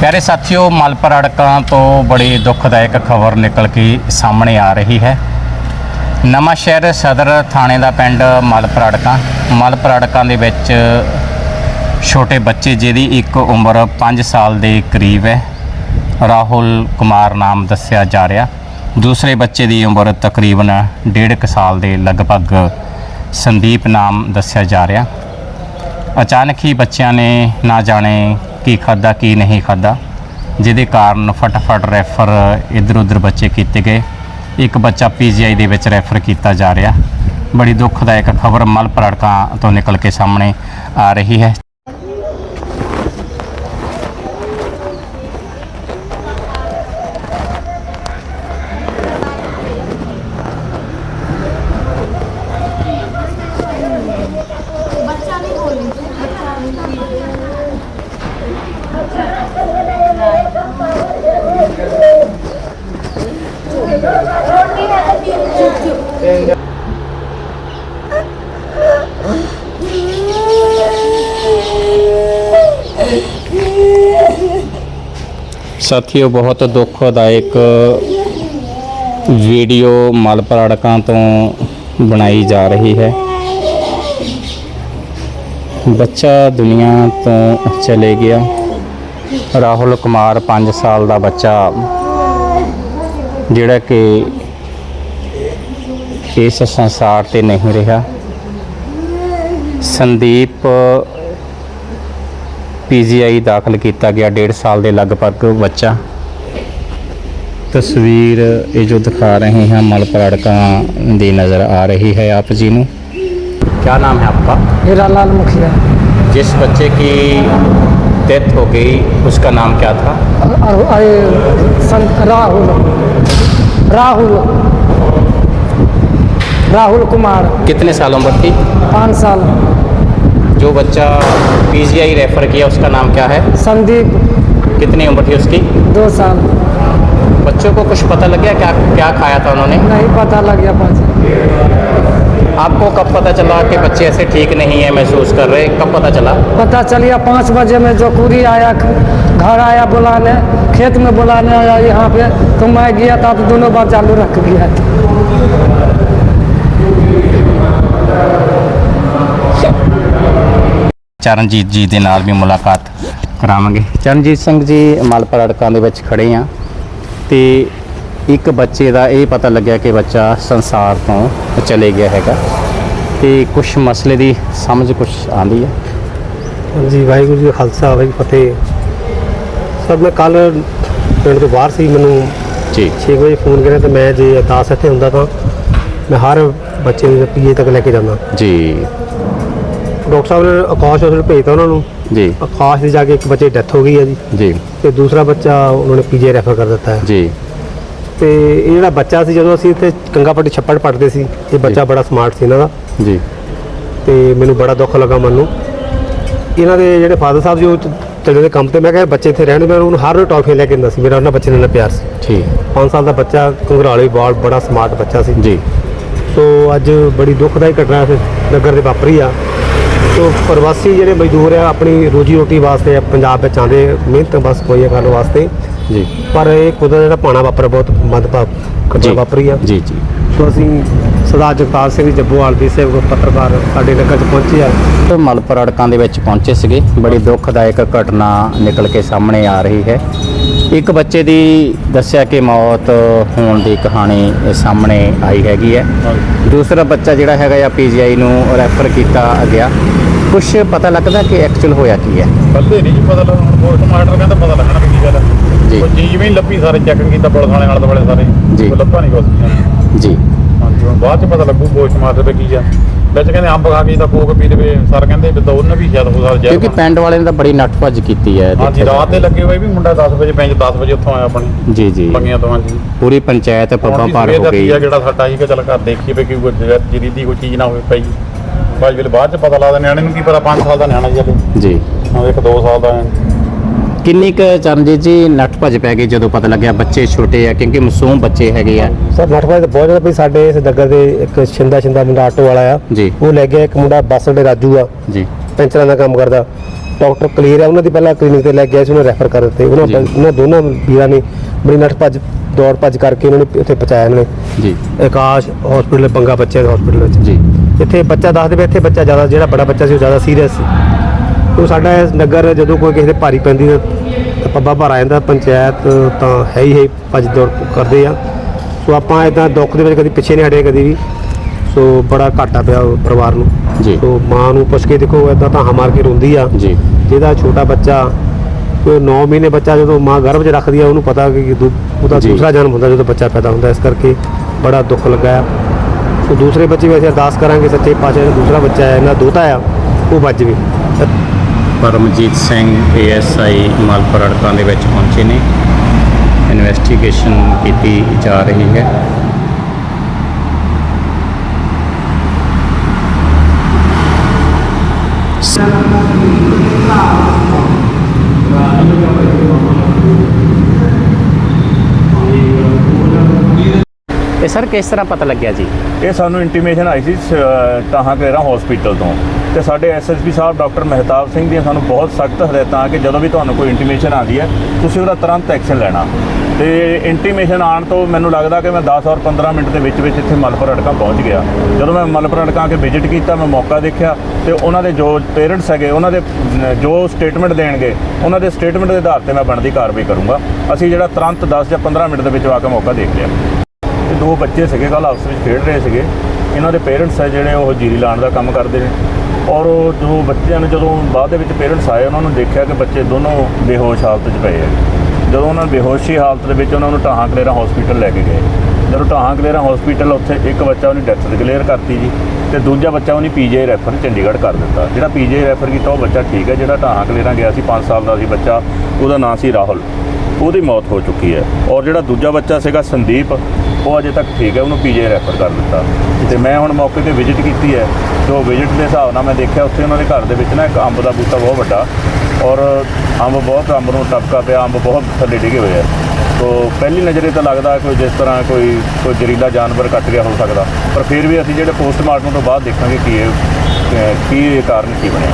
ਪਿਆਰੇ ਸਾਥੀਓ, ਮਲਪਰ ਅੜਕਾਂ ਤੋਂ ਬੜੀ ਦੁਖਦਾਇਕ ਖਬਰ ਨਿਕਲ ਕੇ ਸਾਹਮਣੇ ਆ ਰਹੀ ਹੈ। ਨਵਾਂ ਸ਼ਹਿਰ ਸਦਰ ਥਾਣੇ ਦਾ ਪਿੰਡ ਮਲਪਰ ਅੜਕਾਂ। ਮਲਪਰ ਅੜਕਾਂ ਦੇ ਵਿੱਚ ਛੋਟੇ ਬੱਚੇ ਜਿਹਦੀ ਇੱਕ ਉਮਰ 5 ਸਾਲ ਦੇ ਕਰੀਬ ਹੈ। ਰਾਹੁਲ ਕੁਮਾਰ ਨਾਮ ਦੱਸਿਆ ਜਾ ਰਿਹਾ। ਦੂਸਰੇ ਬੱਚੇ ਦੀ ਉਮਰ ਤਕਰੀਬਨ 1.5 ਸਾਲ ਦੇ ਲਗਭਗ ਸੰਦੀਪ ਨਾਮ ਦੱਸਿਆ ਜਾ ਰਿਹਾ। ਅਚਾਨਕ ਹੀ ਬੱਚਿਆਂ ਨੇ ਨਾ ਜਾਣੇ ਕੀ ਖਾਦਾ ਕੀ ਨਹੀਂ ਖਾਦਾ ਜਿਹਦੇ ਕਾਰਨ ਫਟਾਫਟ ਰੈਫਰ ਇਧਰ ਉਧਰ ਬੱਚੇ ਕੀਤੇ ਗਏ। ਇੱਕ ਬੱਚਾ ਪੀਜੀਆਈ ਦੇ ਵਿੱਚ ਰੈਫਰ ਕੀਤਾ ਜਾ ਰਿਹਾ। ਬੜੀ ਦੁੱਖਦਾਇਕ ਖਬਰ ਮਲ ਤੋਂ ਨਿਕਲ ਕੇ ਸਾਹਮਣੇ ਆ ਰਹੀ ਹੈ ਬੱਚਾ ਨਹੀਂ ਬੋਲੀ ਬੱਚਾ ਨਹੀਂ ਰੋਟੀ ਹੈ ਤਾਂ ਚੁੱਪ ਚੁੱਪ ਸਾਥੀਓ, ਬਹੁਤ ਦੁੱਖਦਾਇਕ ਵੀਡੀਓ ਮਲ ਪਰੜਕਾਂ ਤੋਂ ਬਣਾਈ ਜਾ ਰਹੀ ਹੈ। ਬੱਚਾ ਦੁਨੀਆ ਤੋਂ ਚਲੇ ਗਿਆ। ਰਾਹੁਲ ਕੁਮਾਰ 5 ਸਾਲ ਦਾ ਬੱਚਾ, ਜਿਹੜਾ ਕਿ ਇਸ ਸੰਸਾਰ ਤੇ ਨਹੀਂ ਰਿਹਾ। ਸੰਦੀਪ ਪੀਜੀਆਈ ਦਾਖਲ ਕੀਤਾ ਗਿਆ 1.5 ਸਾਲ ਦੇ ਲਗਭਗ ਬੱਚਾ ਤਸਵੀਰ ਇਹ ਜੋ ਦਿਖਾ ਰਹੇ ਹਾਂ ਮਲ ਪਰੜਕਾਂ ਦੀ ਨਜ਼ਰ ਆ ਰਹੀ ਹੈ ਆਪ ਜੀ ਨੂੰ क्या नाम है आपका हीरालाल मुखिया जिस बच्चे की डेथ हो गई उसका नाम क्या था और अरे संत राहुल राहुल राहुल कुमार कितने साल उम्र थी पाँच साल जो बच्चा पीजीआई रेफर किया उसका नाम क्या है? संदीप। कितनी उम्र थी उसकी? दो साल। बच्चों को कुछ पता लग गया? क्या क्या खाया था उन्होंने? नहीं पता लग गया पाँच आपको कब पता चला कि बच्चे ऐसे ठीक नहीं है महसूस कर रहे? कब पता चला? पता चलिए पाँच बजे में जो कुरी आया घर आया बुलाने खेत में बुलाने आया यहाँ पे तो मैं गया था तो दोनों बार चालू रख दिया था ਚਰਨਜੀਤ ਜੀ ਦੇ ਨਾਲ ਵੀ ਮੁਲਾਕਾਤ ਕਰਾਵਾਂਗੇ। ਚਰਨਜੀਤ ਸਿੰਘ ਜੀ ਮਲਪਰ ਅੜਕਾਂ ਦੇ ਵਿੱਚ ਖੜੇ ਆ ਤੇ ਇੱਕ ਬੱਚੇ ਦਾ ਇਹ ਪਤਾ ਲੱਗਿਆ ਕਿ ਬੱਚਾ ਸੰਸਾਰ ਤੋਂ ਚਲੇ ਗਿਆ ਹੈਗਾ ਤੇ ਕੁਝ ਮਸਲੇ ਦੀ ਸਮਝ ਕੁਝ ਆਂਦੀ ਹੈ? ਹਾਂਜੀ ਵਾਹਿਗੁਰੂ ਜੀ ਖਾਲਸਾ ਵਾਹਿਗੁਰੂ ਜੀ ਫਤਿਹ। ਸਰ ਮੈਂ ਕੱਲ ਪਿੰਡ ਤੋਂ ਬਾਹਰ ਸੀ ਮੈਨੂੰ ਜੀ। 6 ਵਜੇ ਫੋਨ ਕਰਿਆ ਤੇ ਮੈਂ ਜੇ 10 ਇੱਥੇ ਹੁੰਦਾ ਤਾਂ ਮੈਂ ਹਰ ਬੱਚੇ ਨੂੰ ਪੀਏ ਤੱਕ ਲੈ ਕੇ ਜਾਂਦਾ। ਜੀ। ਡਾਕਟਰ ਸਾਹਿਬ ਨੇ ਆਕਾਸ਼ ਹਸਪਤਾਲ ਭੇਜਤਾ ਉਹਨਾਂ ਨੂੰ। ਜੀ। ਆਕਾਸ਼ ਦੀ ਜਾ ਕੇ ਇੱਕ ਬੱਚੇ ਦੀ ਡੈਥ ਹੋ ਗਈ ਹੈ ਜੀ। ਜੀ। ਤੇ ਦੂਸਰਾ ਬੱਚਾ ਉਹਨਾਂ ਨੇ ਪੀਜੀ ਰੈਫਰ ਕਰ ਦਿੱਤਾ ਹੈ। ਜੀ। ਤੇ ਇਹ ਜਿਹੜਾ ਬੱਚਾ ਸੀ ਜਦੋਂ ਅਸੀਂ ਇੱਥੇ ਕੰਗਾਪੱਟੀ ਛੱਪੜ ਪੜਦੇ ਸੀ ਇਹ ਬੱਚਾ ਬੜਾ ਸਮਾਰਟ ਸੀ ਇਹਨਾਂ ਦਾ। ਜੀ। ਤੇ ਮੈਨੂੰ ਬੜਾ ਦੁੱਖ ਲੱਗਾ ਮਨ ਨੂੰ। ਇਹਨਾਂ ਦੇ ਜਿਹੜੇ ਫਾਦਰ ਸਾਹਿਬ ਜੋ ਚਲੇ ਦੇ ਕੰਮ ਤੇ ਮੈਂ ਕਿਹਾ ਬੱਚੇ ਇੱਥੇ ਰਹਿਣ ਮੈਂ ਉਹਨੂੰ ਹਰ ਰੋਜ਼ ਟੌਫੀ ਲੈ ਕੇ ਦਿੰਦਾ ਸੀ ਮੇਰਾ ਉਹਨਾਂ ਬੱਚੇ ਨਾਲ ਪਿਆਰ ਸੀ। ਠੀਕ। 5 ਸਾਲ ਦਾ ਬੱਚਾ ਘੰਗਰਾਲੇ ਬਾਲ ਬੜਾ ਸਮਾਰਟ ਬੱਚਾ ਸੀ। ਜੀ। ਸੋ ਅੱਜ ਬੜੀ ਦੁੱਖਦਾਈ ਘਟਨਾ ਇਸ ਨਗਰ ਦੇ ਵਾਪਰੀ ਆ। ਸੋ ਪ੍ਰਵਾਸੀ ਜਿਹੜੇ ਮਜ਼ਦੂਰ ਆ ਆਪਣੀ ਰੋਜੀ ਰੋਟੀ ਵਾਸਤੇ ਪੰਜਾਬ ਵਿੱਚ ਆਉਂਦੇ ਮਿਹਨਤ ਬਸ ਕੋਈ ਕਰਨ ਵਾਸਤੇ। ਜੀ। ਪਰ ਇਹ ਕੁਦਰਤ ਜਿਹੜਾ ਪਾਣਾ ਵਾਪਰ ਬਹੁਤ ਮਦਭਾਵ ਘਟਨਾ ਵਾਪਰੀ ਆ। ਜੀ ਜੀ। ਸੋ ਅਸੀਂ ਸਰਦਾਰ ਜਗਤਾਰ ਸਿੰਘ ਜੱਬੋਵਾਲ ਦੇ ਸੇਵਕ ਪੱਤਰਕਾਰ ਸਾਡੇ ਨਗਰ 'ਚ ਪਹੁੰਚੇ ਆ। ਮਲਪਰ ਅੜਕਾਂ ਦੇ ਵਿੱਚ ਪਹੁੰਚੇ ਸੀਗੇ। ਬੜੀ ਦੁੱਖਦਾਇਕ ਘਟਨਾ ਨਿਕਲ ਕੇ ਸਾਹਮਣੇ ਆ ਰਹੀ ਹੈ। ਇੱਕ ਬੱਚੇ ਦੀ ਦੱਸਿਆ ਕਿ ਮੌਤ ਹੋਣ ਦੀ ਕਹਾਣੀ ਸਾਹਮਣੇ ਆਈ ਹੈਗੀ ਹੈ। ਦੂਸਰਾ ਬੱਚਾ ਜਿਹੜਾ ਹੈਗਾ ਆ ਪੀਜੀਆਈ ਨੂੰ ਰੈਫਰ ਕੀਤਾ ਗਿਆ। ਕੁਝ ਪਤਾ ਲੱਗਦਾ ਕਿ ਐਕਚੁਅਲ ਹੋਇਆ ਕੀ ਹੈ? ਬੱਲੇ ਨਹੀਂ ਜੀ ਪਤਾ ਲੱਗਣਾ ਹੁਣ ਪੋਸਟਮਾਰਟਮ ਕਹਿੰਦਾ ਪਤਾ ਲੱਗਣਾ ਵੀ ਕੀ ਗੱਲ ਹੈ। ਜੀ। ਚੀਜ਼ ਵੀ ਲੱਭੀ ਸਾਰੇ ਚੈੱਕ ਕੀਤਾ ਪੁਲਿਸ ਵਾਲੇ ਨਾਲ ਦੁਆਲੇ ਸਾਰੇ। ਜੀ। ਲੱਭਾ ਨਹੀਂ ਕੁਛ। ਜੀ। ਹਾਂਜੀ ਹੁਣ ਬਾਅਦ ਚ ਪਤਾ ਲੱਗੂ ਪੋਸਟਮਾਰਟਮ ਤੇ ਕੀ ਆ। ਵਿੱਚ ਕਹਿੰਦੇ ਅੰਬ ਖਾ ਕੇ ਤਾਂ ਕੋਕ ਪੀ ਲਵੇ। ਸਰ ਕਹਿੰਦੇ ਵੀ ਤਾਂ ਉਹਨਾਂ ਵੀ ਸ਼ਾਇਦ ਹੋ ਸਕਦਾ ਜ਼ਹਿਰ ਕਿਉਂਕਿ ਬਣ- ਪਿੰਡ ਵਾਲਿਆਂ ਨੇ ਤਾਂ ਬੜੀ ਨੱਠ ਭੱਜ ਕੀਤੀ ਹੈ ਹਾਂਜੀ ਦੇਖਿਆ ਰਾਤ ਦੇ ਲੱਗੇ ਹੋਏ ਵੀ ਮੁੰਡਾ 10 ਵਜੇ ਪੈਂਜ 10 ਵਜੇ ਉੱਥੋਂ ਆਇਆ ਆਪਣੀ। ਜੀ ਜੀ। ਪੰਗੀਆਂ ਤੋਂ ਹਾਂਜੀ। ਪੂਰੀ ਪੰਚਾਇਤ ਪੱਪਾ ਹੁਣ ਪਾਰ ਹੋ ਗਈ। ਜਿਹੜਾ ਸਾਡਾ ਸੀਗਾ ਚੱਲ ਘਰ ਦੇਖੀਏ ਵੀ ਕੋਈ ਜਰੀ ਦੀ ਕੋਈ ਚੀਜ਼ ਨਾ ਹੋਵੇ ਪਈ ਬਾਅਦ ਵੇਲੇ ਬਾਅਦ ਚ ਪਤਾ ਲੱਗਦਾ ਨਿਆਣੇ ਨੂੰ ਕੀ ਪਤਾ 5 ਸਾਲ ਦਾ ਨਿਆਣਾ ਜੀ ਹਲੇ ਜੀ। ਹੁਣ ਇੱਕ 2 ਸਾਲ ਦਾ ਹੈ। ਕਿੰਨੀ ਕੁ ਚਰਨਜੀਤ ਜੀ ਨੱਠ ਭੱਜ ਪੈ ਗਈ ਜਦੋਂ ਪਤਾ ਲੱਗਿਆ ਬੱਚੇ ਛੋਟੇ ਆ? ਕਿਉਂਕਿ ਮਾਸੂਮ ਬੱਚੇ ਹੈਗੇ ਆ। ਸਰ ਨਟਵਾਜ ਤਾਂ ਬਹੁਤ ਜ਼ਿਆਦਾ ਵੀ ਸਾਡੇ ਇਸ ਨਗਰ ਦੇ ਇੱਕ ਛਿੰਦਾ ਛਿੰਦਾ ਮੁੰਡਾ ਆਟੋ ਵਾਲਾ ਆ। ਜੀ। ਉਹ ਲੈ ਗਿਆ ਇੱਕ ਮੁੰਡਾ ਬੱਸ ਅੱਡੇ ਰਾਜੂ ਆ। ਜੀ। ਪੈਂਚਰਾਂ ਦਾ ਕੰਮ ਕਰਦਾ। ਡਾਕਟਰ ਕਲੀਅਰ ਹੈ ਉਹਨਾਂ ਦੀ ਪਹਿਲਾਂ ਕਲੀਨਿਕ ਤੇ ਲੈ ਗਿਆ ਸੀ ਉਹਨੇ ਰੈਫਰ ਕਰ ਦਿੱਤੇ। ਉਹਨਾਂ ਜੀ। ਉਹਨਾਂ ਦੋਨਾਂ ਵੀਰਾਂ ਨੇ ਬੜੀ ਨੱਠ ਭੱਜ ਦੌੜ ਭੱਜ ਕਰਕੇ ਉਹਨਾਂ ਨੇ ਉੱਥੇ ਪਹੁੰਚਾਇਆ ਇਹਨਾਂ ਨੇ। ਜੀ। ਆਕਾਸ਼ ਹਸਪੀਟਲ ਬੰਗਾ ਬੱਚੇ ਦੇ ਹਸਪੀਟਲ ਵਿੱਚ। ਜੀ। ਇੱਥੇ ਬੱਚਾ ਦੱਸਦੇ ਵੀ ਇੱਥੇ ਬੱਚਾ ਜ਼ਿਆਦਾ ਜਿਹੜਾ ਬੜਾ ਬੱਚਾ ਸੀ ਉਹ ਜ਼ਿਆਦਾ ਸੀਰੀਅਸ ਸੀ। ਉਹ ਸਾਡਾ ਇਸ ਨਗਰ ਜਦੋਂ ਕੋਈ ਕਿਸੇ ਦੇ ਭਾਰੀ ਪੈਂਦੀ ਤਾਂ ਪੱਬਾ ਭਰ ਆ ਜਾਂਦਾ ਪੰਚਾਇਤ ਤਾਂ ਹੈ ਹੀ ਹੈ ਭੱਜ ਦੌੜ ਕਰਦੇ ਆ। ਸੋ ਆਪਾਂ ਇਦਾਂ ਦੁੱਖ ਦੇ ਵਿੱਚ ਕਦੀ ਪਿੱਛੇ ਨਹੀਂ ਹਟੇ ਕਦੀ ਵੀ। ਸੋ ਬੜਾ ਘਾਟਾ ਪਿਆ ਉਹ ਪਰਿਵਾਰ ਨੂੰ। ਜੀ। ਸੋ ਮਾਂ ਨੂੰ ਪੁੱਛ ਕੇ ਦੇਖੋ ਇਦਾਂ ਤਾਂ ਮਾਰ ਕੇ ਰੋਂਦੀ ਆ। ਜੀ। ਜਿਹਦਾ ਛੋਟਾ ਬੱਚਾ ਕੋਈ 9 ਮਹੀਨੇ ਬੱਚਾ ਜਦੋਂ ਮਾਂ ਗਰਭ 'ਚ ਰੱਖਦੀ ਆ ਉਹਨੂੰ ਪਤਾ ਕਿ ਦੂ- ਉਹਦਾ ਜੀ। ਦੂਸਰਾ ਜਨਮ ਹੁੰਦਾ ਜਦੋਂ ਬੱਚਾ ਪੈਦਾ ਹੁੰਦਾ ਇਸ ਕਰਕੇ ਬੜਾ ਦੁੱਖ ਲੱਗਾ ਆ। ਸੋ ਦੂਸਰੇ ਬੱਚੇ ਵੀ ਅਸੀਂ ਅਰਦਾਸ ਕਰਾਂਗੇ ਸੱਚੇ ਪਾਤਸ਼ਾਹ ਦਾ ਦੂਸਰਾ ਬੱਚਾ ਹੈ ਇਹਨਾਂ ਦੋਤਾ ਆ ਉਹ ਬਚ ਜਾਵੇ ਪਰਮਜੀਤ ਸਿੰਘ ਏਐਸਆਈ ਮਾਲਪੁਰ ਅੜਕਾਂ ਦੇ ਵਿੱਚ ਪਹੁੰਚੇ ਨੇ। ਇਨਵੈਸਟੀਗੇਸ਼ਨ ਕੀਤੀ ਜਾ ਰਹੀ ਹੈ। ਇਹ ਸਰ ਕਿਸ ਤਰ੍ਹਾਂ ਪਤਾ ਲੱਗਿਆ ਜੀ? ਇਹ ਸਾਨੂੰ ਇੰਟੀਮੇਸ਼ਨ ਆਈ ਸੀ ਸ- ਤਾਹਾਂ ਕੇਰਾ ਹਸਪੀਟਲ ਤੋਂ। ਤੇ ਸਾਡੇ ਐਸਐਸਪੀ ਸਾਹਿਬ ਡਾਕਟਰ ਮਹਿਤਾਬ ਸਿੰਘ ਦੀਆਂ ਸਾਨੂੰ ਬਹੁਤ ਸਖਤ ਹਦਾਇਤਾਂ ਕਿ ਜਦੋਂ ਵੀ ਤੁਹਾਨੂੰ ਕੋਈ ਇੰਟੀਮੇਸ਼ਨ ਆਉਂਦੀ ਹੈ, ਤੁਸੀਂ ਉਹਦਾ ਤੁਰੰਤ ਐਕਸ਼ਨ ਲੈਣਾ। ਤੇ ਇੰਟੀਮੇਸ਼ਨ ਆਉਣ ਤੋਂ ਮੈਨੂੰ ਲੱਗਦਾ ਕਿ ਮੈਂ 10 ਔਰ 15 ਮਿੰਟ ਦੇ ਵਿੱਚ ਵਿੱਚ ਇੱਥੇ ਮਲਪੁਰ ਅੜਕਾ ਪਹੁੰਚ ਗਿਆ। ਜਦੋਂ ਮੈਂ ਮਲਪੁਰ ਅੜਕਾਂ ਕੇ ਵਿਜ਼ਿਟ ਕੀਤਾ, ਮੈਂ ਮੌਕਾ ਦੇਖਿਆ ਤੇ ਉਹਨਾਂ ਦੇ ਜੋ ਪੇਰੈਂਟਸ ਹੈਗੇ, ਉਹਨਾਂ ਦੇ, ਜੋ ਸਟੇਟਮੈਂਟ ਦੇਣਗੇ, ਉਹਨਾਂ ਦੇ ਸਟੇਟਮੈਂਟ ਦੇ ਆਧਾਰ ਤੇ ਮੈਂ ਬਣਦੀ ਕਾਰਵਾਈ ਕਰੂੰਗਾ। ਅਸੀਂ ਜਿਹੜਾ ਤੁਰੰਤ 10 ਜਾਂ 15 ਮਿੰਟ ਦੇ ਵਿੱਚ ਆ ਕੇ ਮੌਕਾ ਦੇਖ ਲਿਆ। ਤੇ ਦੋ ਬੱਚੇ ਸੀਗੇ ਕੱਲ ਆਪਸ ਵਿੱਚ ਖੇਡ ਰਹੇ ਸੀਗੇ। ਇਹਨਾਂ ਦੇ ਪੇਰੈਂਟਸ ਹੈ ਜਿਹੜੇ ਉਹ ਜੀਰੀ ਲਾਉਣ ਦਾ ਕੰਮ ਕਰਦੇ ਨੇ। ਔਰ ਉਹ ਜੋ ਬੱਚਿਆਂ ਨੇ ਜਦੋਂ ਬਾਅਦ ਦੇ ਵਿੱਚ ਪੇਰੈਂਟਸ ਆਏ, ਉਹਨਾਂ ਨੂੰ ਦੇਖਿਆ ਕਿ ਬੱਚੇ ਦੋਨੋਂ ਬੇਹੋਸ਼ ਹਾਲਤ 'ਚ ਪਏ ਹੈ ਜਦੋਂ ਉਹਨਾਂ ਨੂੰ ਬੇਹੋਸ਼ੀ ਹਾਲਤ ਦੇ ਵਿੱਚ ਉਹਨਾਂ ਨੂੰ ਟਾਹਾਂ ਕਲੇਰਾ ਹਸਪੀਟਲ ਲੈ ਕੇ ਗਏ। ਜਦੋਂ ਟਾਹਾਂ ਕਲੇਰਾ ਹਸਪੀਟਲ ਉੱਥੇ ਇੱਕ ਬੱਚਾ ਉਹਨੇ ਡੈਥ ਡਿਕਲੇਅਰ ਕਰਤੀ ਜੀ ਤੇ ਦੂਜਾ ਬੱਚਾ ਉਹਨੇ ਪੀਜੀ ਰੈਫਰ ਚੰਡੀਗੜ੍ਹ ਕਰ ਦਿੱਤਾ। ਜਿਹੜਾ ਪੀਜੀ ਰੈਫਰ ਕੀਤਾ, ਉਹ ਬੱਚਾ ਠੀਕ ਹੈ, ਜਿਹੜਾ ਟਾਹਾਂ ਕਲੇਰਾ ਗਿਆ ਸੀ 5 ਸਾਲ ਦਾ ਸੀ ਬੱਚਾ, ਉਹਦਾ ਨਾਂ ਸੀ ਰਾਹੁਲ। ਉਹਦੀ ਮੌਤ ਹੋ ਚੁੱਕੀ ਹੈ। ਔਰ ਜਿਹੜਾ ਦੂਜਾ ਬੱਚਾ ਸੀਗਾ ਸੰਦੀਪ, ਉਹ ਅਜੇ ਤੱਕ ਠੀਕ ਹੈ, ਉਹਨੂੰ ਪੀਜੀ ਰੈਫਰ ਕਰ ਦਿੱਤਾ। ਤੇ ਮੈਂ ਹੁਣ ਮੌਕੇ ਤੇ ਵਿਜ਼ਿਟ ਕੀਤੀ ਹੈ। ਤੇ ਵਿਜ਼ਿਟ ਦੇ ਹਿਸਾਬ ਨਾਲ ਮੈਂ ਦੇਖਿਆ, ਉੱਥੇ ਉਹਨਾਂ ਦੇ ਘਰ ਦੇ ਵਿੱਚ ਨਾ ਇੱਕ ਅੰਬ ਦਾ ਬੂਟਾ ਬਹੁਤ ਵੱਡਾ। ਔਰ ਅੰਬ ਬਹੁਤ ਅੰਬ ਨੂੰ ਟਪਕਾ ਪਿਆ, ਅੰਬ ਬਹੁਤ ਥੱਲੇ ਡਿੱਗੇ ਹੋਏ ਆ। ਤੋ ਪਹਿਲੀ ਨਜ਼ਰੇ ਤਾਂ ਲੱਗਦਾ ਕੋਈ ਜਿਸ ਤਰ੍ਹਾਂ ਕੋਈ ਕੋਈ ਜ਼ਹਿਰੀਲਾ ਜਾਨਵਰ ਕੱਟ ਗਿਆ ਹੋ ਸਕਦਾ। ਪਰ ਫਿਰ ਵੀ ਅਸੀਂ ਜਿਹੜੇ ਪੋਸਟਮਾਰਟਮ ਤੋਂ ਬਾਅਦ ਦੇਖਾਂਗੇ ਕੀ ਇਹ ਕੀ ਇਹ ਕਾਰਨ ਕੀ ਬਣਿਆ।